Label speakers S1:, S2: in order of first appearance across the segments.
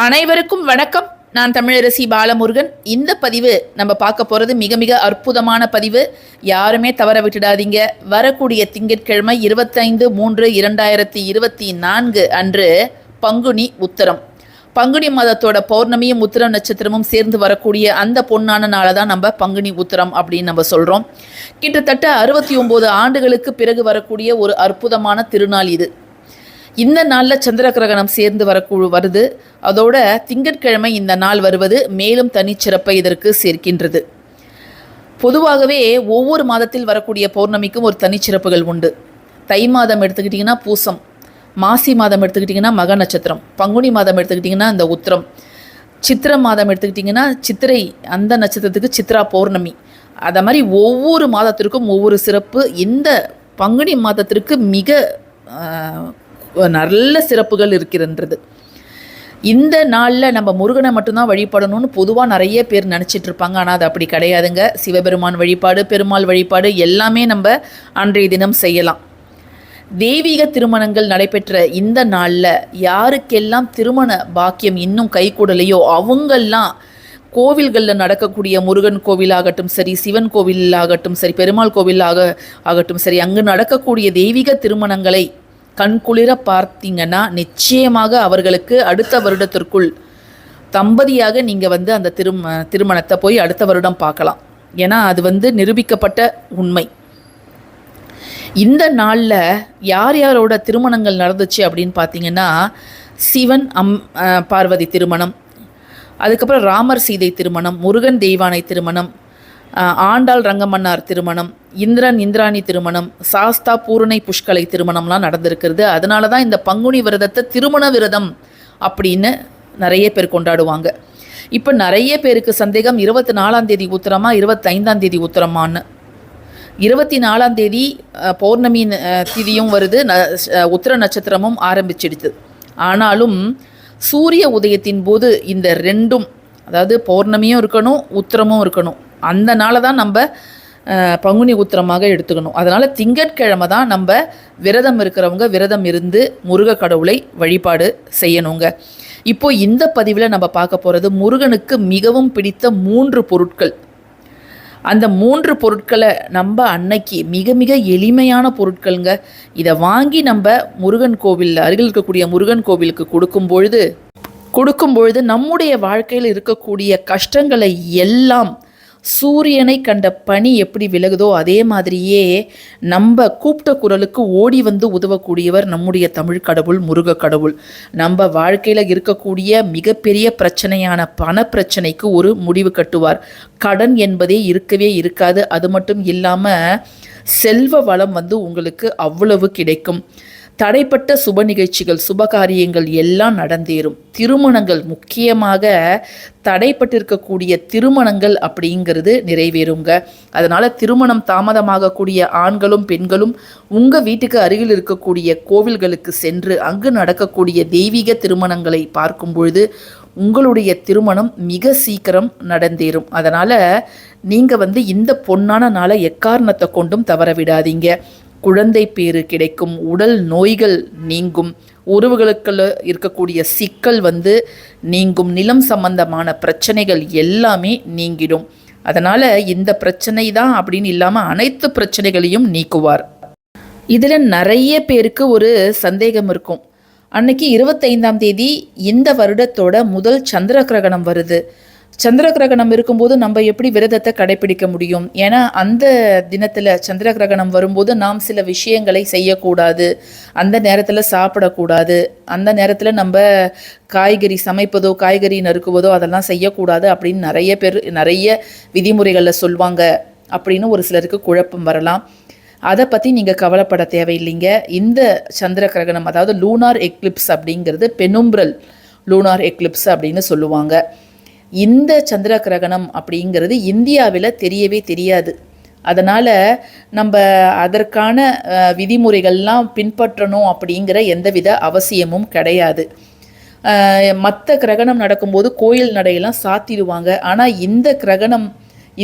S1: அனைவருக்கும் வணக்கம். நான் தமிழரசி பாலமுருகன். இந்த பதிவு நம்ம பார்க்க போகிறது மிக மிக அற்புதமான பதிவு. யாருமே தவற விட்டுடாதீங்க. வரக்கூடிய திங்கட்கிழமை இருபத்தைந்து மூன்று இரண்டாயிரத்தி இருபத்தி நான்கு அன்று பங்குனி உத்தரம். பங்குனி மாதத்தோட பௌர்ணமியும் உத்திர நட்சத்திரமும் சேர்ந்து வரக்கூடிய அந்த பொன்னான நாளை தான் நம்ம பங்குனி உத்திரம் அப்படின்னு நம்ம சொல்கிறோம் கிட்டத்தட்ட அறுபத்தி ஒம்பது ஆண்டுகளுக்கு பிறகு வரக்கூடிய ஒரு அற்புதமான திருநாள் இது. இந்த நாளில் சந்திர கிரகணம் சேர்ந்து வரக்கூ வருது. அதோட திங்கட்கிழமை இந்த நாள் வருவது மேலும் தனிச்சிறப்பை இதற்கு சேர்க்கின்றது. பொதுவாகவே ஒவ்வொரு மாதத்தில் வரக்கூடிய பௌர்ணமிக்கும் ஒரு தனிச்சிறப்புகள் உண்டு. தை மாதம் எடுத்துக்கிட்டிங்கன்னா பூசம் மாசி மாதம் எடுத்துக்கிட்டிங்கன்னா மக நட்சத்திரம் பங்குனி மாதம் எடுத்துக்கிட்டிங்கன்னா இந்த உத்திரம் சித்திரை மாதம் எடுத்துக்கிட்டிங்கன்னா சித்திரை அந்த நட்சத்திரத்துக்கு சித்ரா பௌர்ணமி. அதை மாதிரி ஒவ்வொரு மாதத்திற்கும் ஒவ்வொரு சிறப்பு. இந்த பங்குனி மாதத்திற்கு மிக நல்ல சிறப்புகள் இருக்கின்றது இந்த நாளில் நம்ம முருகனை மட்டும்தான் வழிபடணும்னு பொதுவாக நிறைய பேர் நினச்சிட்டு இருப்பாங்க ஆனால் அது அப்படி கிடையாதுங்க. சிவபெருமான் வழிபாடு பெருமாள் வழிபாடு எல்லாமே நம்ம அன்றைய தினம் செய்யலாம். தெய்வீக திருமணங்கள் நடைபெற்ற இந்த நாளில் யாருக்கெல்லாம் திருமண பாக்கியம் இன்னும் கைகூடலையோ அவங்கெல்லாம் கோவில்களில் நடக்கக்கூடிய முருகன் கோவிலாகட்டும் சரி சிவன் கோவிலாகட்டும் சரி பெருமாள் கோவிலாக ஆகட்டும் சரி அங்கு நடக்கக்கூடிய தெய்வீக திருமணங்களை கண்குளிர பார்த்தீங்கன்னா நிச்சயமாக அவர்களுக்கு அடுத்த வருடத்திற்குள் தம்பதியாக நீங்கள் வந்து அந்த திரும திருமணத்தை போய் அடுத்த வருடம் பார்க்கலாம். ஏன்னா அது வந்து நிரூபிக்கப்பட்ட உண்மை. இந்த நாளில் யார் யாரோட திருமணங்கள் நடந்துச்சு அப்படின்னு பார்த்தீங்கன்னா சிவன் அம் பார்வதி திருமணம் அதுக்கப்புறம் ராமர் சீதை திருமணம் முருகன் தெய்வானை திருமணம் ஆண்டாள் ரங்கமன்னார் திருமணம் இந்திரன் இந்திராணி திருமணம் சாஸ்தா பூரணை புஷ்கலை திருமணம்லாம் நடந்திருக்கிறது. அதனால தான் இந்த பங்குனி விரதத்தை திருமண விரதம் அப்படின்னு நிறைய பேர் கொண்டாடுவாங்க. இப்போ நிறைய பேருக்கு சந்தேகம் இருபத்தி நாலாம் தேதி உத்தரமா இருபத்தைந்தாம் தேதி உத்தரமான்னு. இருபத்தி நாலாம் தேதி பௌர்ணமி திதியும் வருது. ந உத்திர நட்சத்திரமும் ஆரம்பிச்சிடுது. ஆனாலும் சூரிய உதயத்தின் போது இந்த ரெண்டும் அதாவது பௌர்ணமியும் இருக்கணும் உத்திரமும் இருக்கணும். அந்த நாளை தான் நம்ம பங்குனி உத்திரமாக எடுத்துக்கணும். அதனால் திங்கட்கிழமை தான் நம்ம விரதம் இருக்கிறவங்க விரதம் இருந்து முருக கடவுளை வழிபாடு செய்யணுங்க. இப்போ இந்த பதிவில் நம்ம பார்க்க போகிறது முருகனுக்கு மிகவும் பிடித்த மூன்று பொருட்கள். அந்த மூன்று பொருட்களை நம்ம அன்னைக்கு மிக மிக எளிமையான பொருட்களுங்க. இதை வாங்கி நம்ம முருகன் கோவில் அருகில் இருக்கக்கூடிய முருகன் கோவிலுக்கு கொடுக்கும் பொழுது கொடுக்கும் பொழுது நம்முடைய வாழ்க்கையில் இருக்கக்கூடிய கஷ்டங்களை எல்லாம் சூரியனை கண்ட பனி எப்படி விலகுதோ அதே மாதிரியே நம்ம கூப்பிட்ட குரலுக்கு ஓடி வந்து உதவக்கூடியவர் நம்முடைய தமிழ் கடவுள் முருக கடவுள். நம்ம வாழ்க்கையில் இருக்கக்கூடிய மிகப்பெரிய பிரச்சனையான பண பிரச்சனைக்கு ஒரு முடிவு கட்டுவார். கடன் என்பதே இருக்கவே இருக்காது. அது மட்டும் இல்லாமல் செல்வ வளம் வந்து உங்களுக்கு அவ்வளவு கிடைக்கும். தடைப்பட்ட சுப நிகழ்ச்சிகள் சுபகாரியங்கள் எல்லாம் நடந்தேறும். திருமணங்கள் முக்கியமாக தடைப்பட்டிருக்கக்கூடிய திருமணங்கள் அப்படிங்கிறது நிறைவேறுங்க. அதனால் திருமணம் தாமதமாகக்கூடிய ஆண்களும் பெண்களும் உங்கள் வீட்டுக்கு அருகில் இருக்கக்கூடிய கோவில்களுக்கு சென்று அங்கு நடக்கக்கூடிய தெய்வீக திருமணங்களை பார்க்கும் பொழுது உங்களுடைய திருமணம் மிக சீக்கிரம் நடந்தேறும். அதனால் நீங்கள் வந்து இந்த பொன்னான நாளை எக்காரணத்தை கொண்டும் தவற விடாதீங்க. குழந்தை பேறு கிடைக்கும் உடல் நோய்கள் நீங்கும் உறவுகளுக்குள்ள இருக்கக்கூடிய சிக்கல் வந்து நீங்கும் நிலம் சம்பந்தமான பிரச்சனைகள் எல்லாமே நீங்கிடும். அதனால் இந்த பிரச்சனை தான் அப்படின்னு இல்லாமல் அனைத்து பிரச்சனைகளையும் நீக்குவார். இதில் நிறைய பேருக்கு ஒரு சந்தேகம் இருக்கும். அன்னைக்கு இருபத்தைந்தாம் தேதி இந்த வருடத்தோட முதல் சந்திர கிரகணம் வருது. சந்திர கிரகணம் இருக்கும்போது நம்ம எப்படி விரதத்தை கடைபிடிக்க முடியும்? ஏன்னா அந்த தினத்தில் சந்திர கிரகணம் வரும்போது நாம் சில விஷயங்களை செய்யக்கூடாது. அந்த நேரத்தில் சாப்பிடக்கூடாது. அந்த நேரத்தில் நம்ம காய்கறி சமைப்பதோ காய்கறி நறுக்குவதோ அதெல்லாம் செய்யக்கூடாது அப்படின்னு நிறைய பேர் நிறைய விதிமுறைகளில் சொல்லுவாங்க அப்படின்னு ஒரு சிலருக்கு குழப்பம் வரலாம். அதை பற்றி நீங்கள் கவலைப்பட தேவையில்லைங்க. இந்த சந்திர கிரகணம் அதாவது லூனார் எக்லிப்ஸ் அப்படிங்கிறது பெனும்பிரல் லூனார் எக்லிப்ஸ் அப்படின்னு சொல்லுவாங்க. இந்த சந்திர கிரகணம் அப்படிங்கிறது இந்தியாவில் தெரியவே தெரியாது. அதனால் நம்ம அதற்கான விதிமுறைகள்லாம் பின்பற்றணும் அப்படிங்கிற எந்தவித அவசியமும் கிடையாது. மற்ற கிரகணம் நடக்கும்போது கோயில் நடையெல்லாம் சாத்திடுவாங்க. ஆனால் இந்த கிரகணம்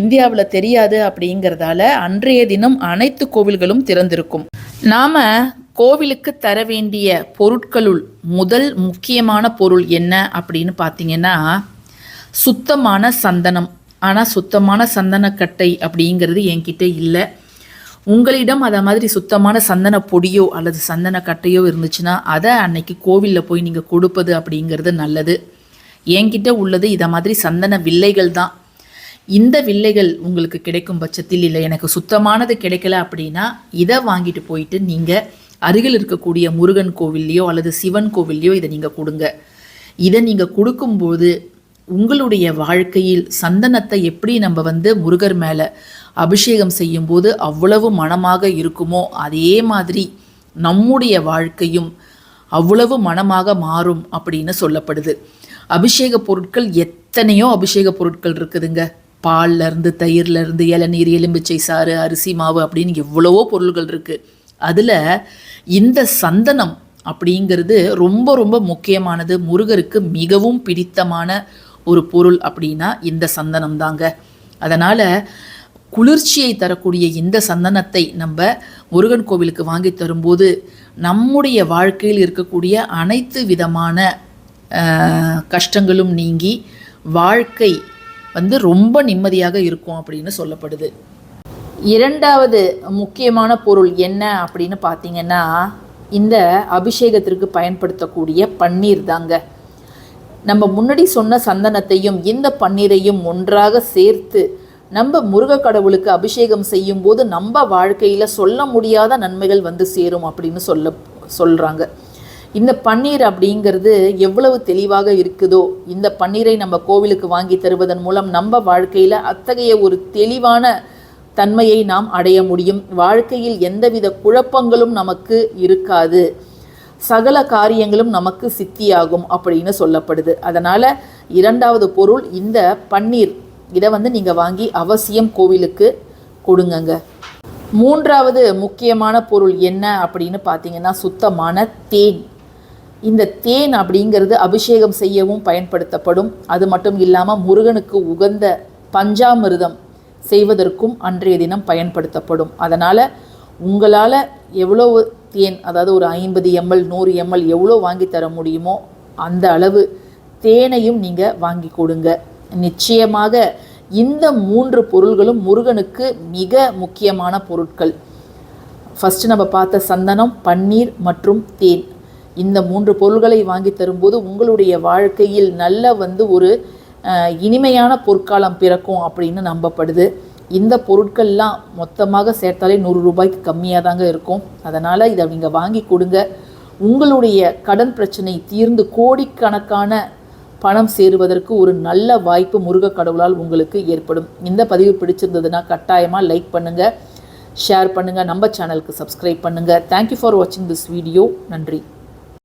S1: இந்தியாவில் தெரியாது அப்படிங்கிறதால அன்றைய தினம் அனைத்து கோவில்களும் திறந்திருக்கும். நாம் கோவிலுக்கு தர வேண்டிய பொருட்களுள் முதல் முக்கியமான பொருள் என்ன அப்படின்னு பார்த்தீங்கன்னா சுத்தமான சந்தனம். ஆனால் சுத்தமான சந்தனக்கட்டை அப்படிங்கிறது என்கிட்ட இல்லை. உங்களிடம் அதை மாதிரி சுத்தமான சந்தன பொடியோ அல்லது சந்தன கட்டையோ இருந்துச்சுன்னா அதை அன்னைக்கு கோவிலில் போய் நீங்கள் கொடுப்பது அப்படிங்கிறது நல்லது. என்கிட்ட உள்ளது இதை மாதிரி சந்தன வில்லைகள் தான். இந்த வில்லைகள் உங்களுக்கு கிடைக்கும் பட்சத்தில் இல்லை எனக்கு சுத்தமானது கிடைக்கல அப்படின்னா இதை வாங்கிட்டு போயிட்டு நீங்கள் அருகில் இருக்கக்கூடிய முருகன் கோவில்லையோ அல்லது சிவன் கோவில்லையோ இதை நீங்கள் கொடுங்க. இதை நீங்கள் கொடுக்கும்போது உங்களுடைய வாழ்க்கையில் சந்தனத்தை எப்படி நம்ம வந்து முருகர் மேலே அபிஷேகம் செய்யும்போது அவ்வளவு மனமாக இருக்குமோ அதே மாதிரி நம்முடைய வாழ்க்கையும் அவ்வளவு மனமாக மாறும் அப்படின்னு சொல்லப்படுது. அபிஷேக பொருட்கள் எத்தனையோ அபிஷேக பொருட்கள் இருக்குதுங்க. பால்ல இருந்து இளநீர் எலும்பிச்சை சாறு அரிசி மாவு அப்படின்னு எவ்வளவோ பொருள்கள் இருக்குது அதில் இந்த சந்தனம் அப்படிங்கிறது ரொம்ப ரொம்ப முக்கியமானது. முருகருக்கு மிகவும் பிடித்தமான ஒரு பொருள் அப்படின்னா இந்த சந்தனம் தாங்க அதனால் குளிர்ச்சியை தரக்கூடிய இந்த சந்தனத்தை நம்ம முருகன் கோவிலுக்கு வாங்கி தரும்போது நம்முடைய வாழ்க்கையில் இருக்கக்கூடிய அனைத்து விதமான கஷ்டங்களும் நீங்கி வாழ்க்கை வந்து ரொம்ப நிம்மதியாக இருக்கும் அப்படின்னு சொல்லப்படுது. இரண்டாவது முக்கியமான பொருள் என்ன அப்படின்னு பார்த்தீங்கன்னா இந்த அபிஷேகத்திற்கு பயன்படுத்தக்கூடிய பன்னீர் தாங்க நம்ம முன்னாடி சொன்ன சந்தனத்தையும் இந்த பன்னீரையும் ஒன்றாக சேர்த்து நம்ம முருக கடவுளுக்கு அபிஷேகம் செய்யும்போது நம்ம வாழ்க்கையில் சொல்ல முடியாத நன்மைகள் வந்து சேரும் அப்படின்னு சொல்ல சொல்கிறாங்க இந்த பன்னீர் அப்படிங்கிறது எவ்வளவு தெளிவாக இருக்குதோ இந்த பன்னீரை நம்ம கோவிலுக்கு வாங்கி தருவதன் மூலம் நம்ம வாழ்க்கையில் அத்தகைய ஒரு தெளிவான தன்மையை நாம் அடைய முடியும். வாழ்க்கையில் எந்தவித குழப்பங்களும் நமக்கு இருக்காது. சகல காரியங்களும் நமக்கு சித்தியாகும் அப்படின்னு சொல்லப்படுது. அதனால் இரண்டாவது பொருள் இந்த பன்னீர். இதை வந்து நீங்கள் வாங்கி அவசியம் கோவிலுக்கு கொடுங்கங்க. மூன்றாவது முக்கியமான பொருள் என்ன அப்படின்னு பார்த்தீங்கன்னா சுத்தமான தேன். இந்த தேன் அப்படிங்கிறது அபிஷேகம் செய்யவும் பயன்படுத்தப்படும். அது மட்டும் இல்லாமல் முருகனுக்கு உகந்த பஞ்சாமிர்தம் செய்வதற்கும் அன்றைய தினம் பயன்படுத்தப்படும். அதனால் உங்களால் எவ்வளோ தேன் அதாவது ஒரு ஐம்பது எம்எல் நூறு எம்எல் எவ்வளோ வாங்கி தர முடியுமோ அந்த அளவு தேனையும் நீங்கள் வாங்கி கொடுங்க. நிச்சயமாக இந்த மூன்று பொருள்களும் முருகனுக்கு மிக முக்கியமான பொருட்கள். ஃபஸ்ட்டு நம்ம பார்த்த சந்தனம் பன்னீர் மற்றும் தேன். இந்த மூன்று பொருள்களை வாங்கி தரும்போது உங்களுடைய வாழ்க்கையில் நல்ல வந்து ஒரு இனிமையான பொற்காலம் பிறக்கும் அப்படின்னு நம்பப்படுது. இந்த பொருட்கள்லாம் மொத்தமாக சேர்த்தாலே நூறு ரூபாய்க்கு கம்மியாக தாங்க இருக்கும். அதனால் இதை நீங்கள் வாங்கி கொடுங்க. உங்களுடைய கடன் பிரச்சனை தீர்ந்து கோடிக்கணக்கான பணம் சேருவதற்கு ஒரு நல்ல வாய்ப்பு முருக கடவுளால் உங்களுக்கு ஏற்படும். இந்த பதிவு பிடிச்சிருந்ததுன்னா கட்டாயமாக லைக் பண்ணுங்கள் ஷேர் பண்ணுங்கள் நம்ம சேனலுக்கு சப்ஸ்கிரைப் பண்ணுங்கள் தேங்க்யூ ஃபார் வாட்சிங் திஸ் வீடியோ நன்றி.